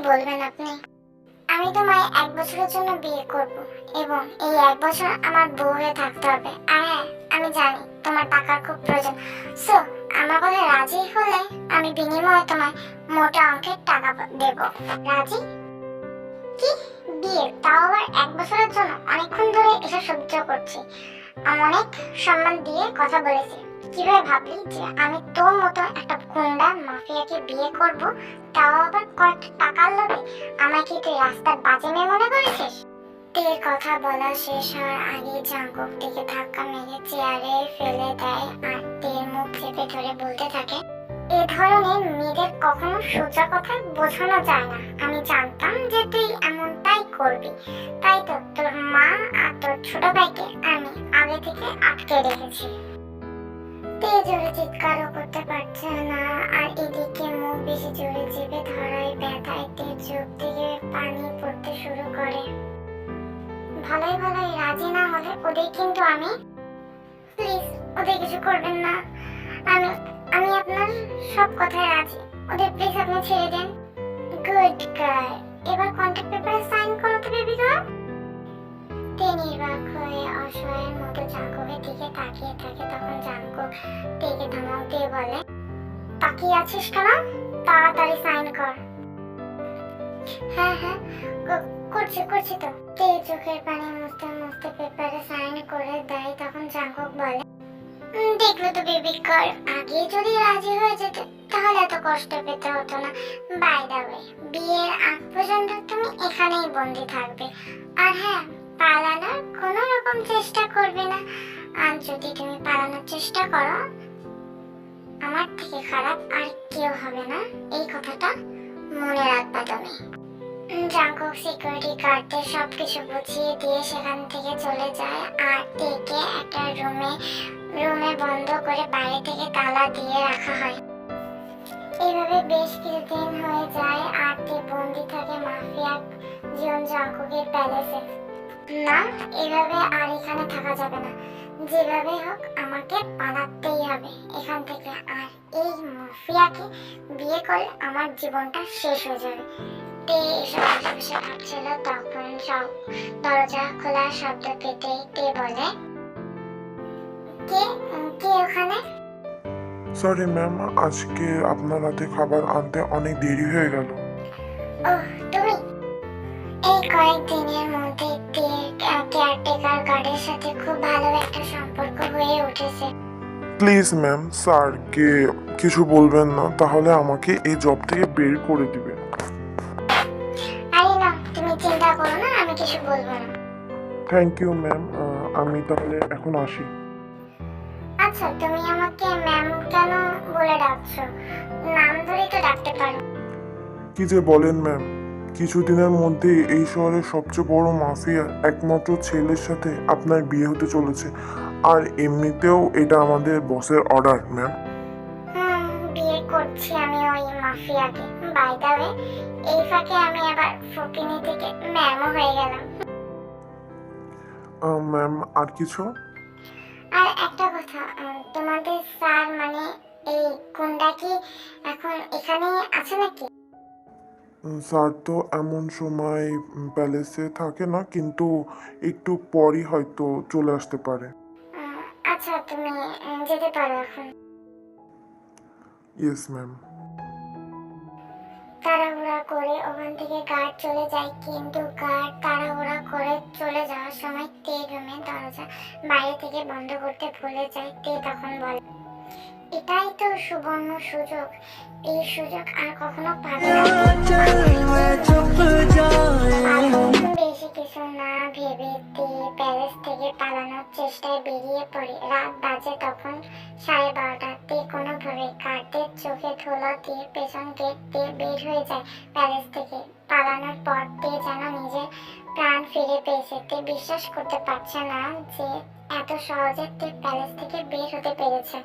বলবেন আপনি? আমি তোমায় এক বছরের জন্য বিয়ে করব এবং এই এক বছর আমার বউ হয়ে থাকতে হবে। আর হ্যাঁ আমি জানি তোমার টাকার খুব প্রয়োজন। সো আমার কথা রাজি হলে আমি বিনিময়ে তোমায় মোটা অঙ্কের টাকা দেব। রাজি? কি? বিয়ে? তাও আবার এক বছরের জন্য? অনেকক্ষণ ধরে এসব সহ্য করছি। আমি অনেক সম্মান দিয়ে কথা বলেছি। কীভাবে ভাবলি যে আমি তোর মতো একটা মাফিয়াকে বিয়ে করব, তাও আবার কয়েক টাকার লোভে। আমাকে তুই রাস্তার বাজে মেয়ে মনে করেছিস? তের কথা বলা শেষ হওয়ার আগে জাঙ্কুক থেকে ধাক্কা মেরে চেয়ারে ফেলে দেয় আর তের মুখ চেপে ধরে বলতে থাকে, এ ধরনের মেয়েদের কখনো সোজা কথা বোঝানো যায় না। আমি জানতাম যে তুই এমনটাই করবি। তাই তো তোর মা আর তোর ছোট ভাইকে আমি আগে থেকে আটকে রেখেছি। তে জোরে চিৎকারও করতে পারছে না। আর এদিকে মুখ বেশি জোরে চেপে ধরায় ব্যথায় চোখ থেকে পানি পড়তে শুরু করে। ভালোই ভালোই, রাজি না হলে ওদের কিন্তু আমি প্লিজ ওদের কিছু করবেন না। আমি আমি আপনার সব কথায় রাজি। ওদের প্লিজ আপনি ছেড়ে দেন। গুড গার্ল এবার কন্ট্রাক্ট পেপারে সাইন করো তো? বেবি গার্ল তে নির্বাক হয়ে অসহায়ের মতো জাঙ্কুকের দিকে তাকিয়ে থাকে তখন জাঙ্কুক তেকে ধমক দিয়ে বলে তাকিয়ে আছিস কেন? তাড়াতাড়ি সাইন কর। হ্যাঁ হ্যাঁ করছি করছি তো। তে চোখের পানি মুছতে মুছতে পেপারে সাইন করে দেয় তখন জাঙ্কুক বলে "উম, দেখলে তো বেবি কর আগে যদি রাজি হয়ে যেত তাহলে এত কষ্ট পেতে হতো না। বাই দা ওয়ে বিয়ের আগ পর্যন্ত তুমি এখানেই বন্দি থাকবে। আর হ্যাঁ পালানোর কোনো রকম চেষ্টা করবে না। আর যদি তুমি পালানোর চেষ্টা করো, আমার থেকে খারাপ আর কেউ হবে না। এই কথাটা মনে রাখবা তুমি। জাঙ্কুক সিকিউরিটি গার্ডদের সবকিছু বুঝিয়ে দিয়ে সেখান থেকে চলে যায় আর তেকে একটা রুমে রুমে বন্ধ করে বাইরে থেকে তালা দিয়ে রাখা হয়। এইভাবে বেশ কিছুদিন হয়ে যায়, আর তে বন্দি থাকে মাফিয়া জীবন জাঙ্কুকের প্যালেসে না এভাবে আর এখানে থাকা যাবে না। যেভাবে হোক আমাকে পালাতেই হবে। এখান থেকে আর এই মাফিয়াকে বিয়ে করলে আমার জীবনটা শেষ হয়ে যাবে। তে এসব আশেপাশে ভাবছিল তখন সব দরজা খোলার শব্দ পেতেই তে বলে কে কে ওখানে? সরি ম্যাম আজকে আপনার হাতে খাবার আনতে অনেক দেরি হয়ে গেল। ওহ তুমি? এই কয়েকদিনের মধ্যে প্লিজ ম্যাম স্যারকে কিছু বলবেন না তাহলে আমাকে এই জব থেকে বের করে দিবে। আরে না তুমি চিন্তা করো না আমি কিছু বলব না। থ্যাংক ইউ ম্যাম আমি তাহলে এখন আসি। আচ্ছা তুমি আমাকে ম্যাম কেন বলে ডাকছো? নাম ধরেই তো ডাকতে পারো। কি যে বলেন ম্যাম কিছুদিনের মধ্যেই এই শহরের সবচেয়ে বড় মাফিয়া একমাত্র ছেলের সাথে আপনার বিয়ে হতে চলেছে। আর এমনিতেও এটা আমাদের বসের অর্ডার ম্যাম হুম বিয়ে করছি আমি ওই মাফিয়াকে। বাই দ্য ওয়ে এই ফাঁকে আমি আবার ফকিনি থেকে ম্যামও হয়ে গেলাম। ম্যাম আর কিছু? আর একটা কথা তোমাদের স্যার মানে এই কোনটা কি এখন এখানে আছে নাকি? স্যার তো এমন সময় প্যালেসে থাকে না কিন্তু একটু পরই হয়তো চলে আসতে পারে। আচ্ছা তুমি যেতে পারো এখন। ইয়েস ম্যাম তাড়াহুড়া করে ওখান থেকে গার্ড চলে যায় কিন্তু গার্ড তাড়াহুড়া করে চলে যাওয়ার সময় তে রুমে দরজা বাইরে থেকে বন্ধ করতে ভুলে যায় তে তখন বলে এটাই তো সুবর্ণ সুযোগ। এই সুযোগ আর কখনো পাবে বেশি কিছু না ভেবে প্যালেস থেকে পালানোর চেষ্টায় বেরিয়ে পড়ে। রাত বাজে তখন সাড়ে বারোটাতে কোনোভাবে কার্ডের চোখে ধুলো দিয়ে পেছন গেট দিয়ে বের হয়ে যায় প্যালেস থেকে। পালানোর পর তে যেন নিজের প্রাণ ফিরে পেয়েছে। তে বিশ্বাস করতে পারছে না যে এত সহজে তে প্যালেস থেকে বের হতে পেরেছে।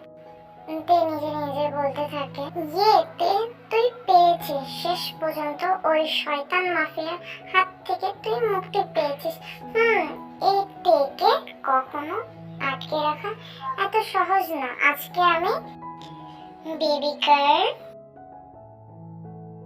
তে নিজে নিজে বলতে থাকে ইয়েতে তুই পেয়েছিস। শেষ পর্যন্ত ওই শয়তান মাফিয়ার হাত থেকে তুই মুক্তি পেয়েছিস। হুম, এই তেকে কখনো আটকে রাখা এত সহজ না। আজকে আমি বেবি গার্ল